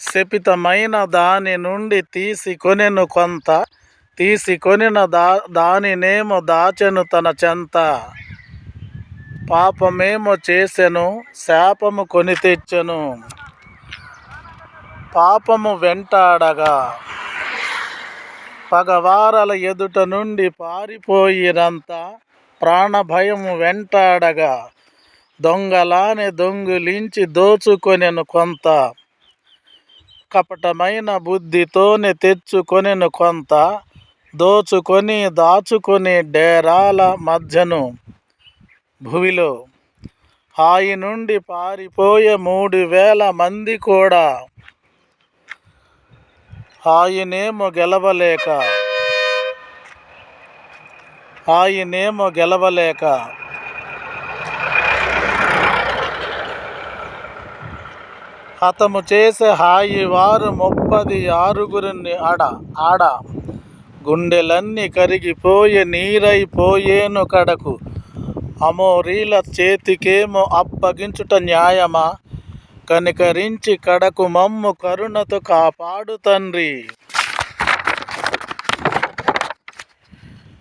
శపితమైన దాని నుండి తీసుకొనెను కొంత తీసుకొనిన దా దానినేమో దాచెను తన చెంత. పాపమేమో చేసెను శాపము కొని తెచ్చెను. పాపము వెంటాడగా పగవారల ఎదుట నుండి పారిపోయినంత ప్రాణభయము వెంటాడగా దొంగలానే దొంగిలించి దోచుకొనెను కొంత. కపటమైన బుద్ధితోనే తెచ్చుకొనెను కొంత దోచుకొని దాచుకొని డేరాల మధ్యను. భువిలో హాయి నుండి పారిపోయే మూడు వేల మంది కూడా ఆయనేమో గెలవలేక ఆయనేమో గెలవలేక హతము చేసే హాయి వారు ముప్పది ఆరుగురిని ఆడ ఆడ. గుండెలన్నీ కరిగిపోయే నీరైపోయేను కడకు. అమోరీల చేతికేమో అప్పగించుట న్యాయమా? కనికరించి కడకు మమ్ము కరుణతో కాపాడు తండ్రి.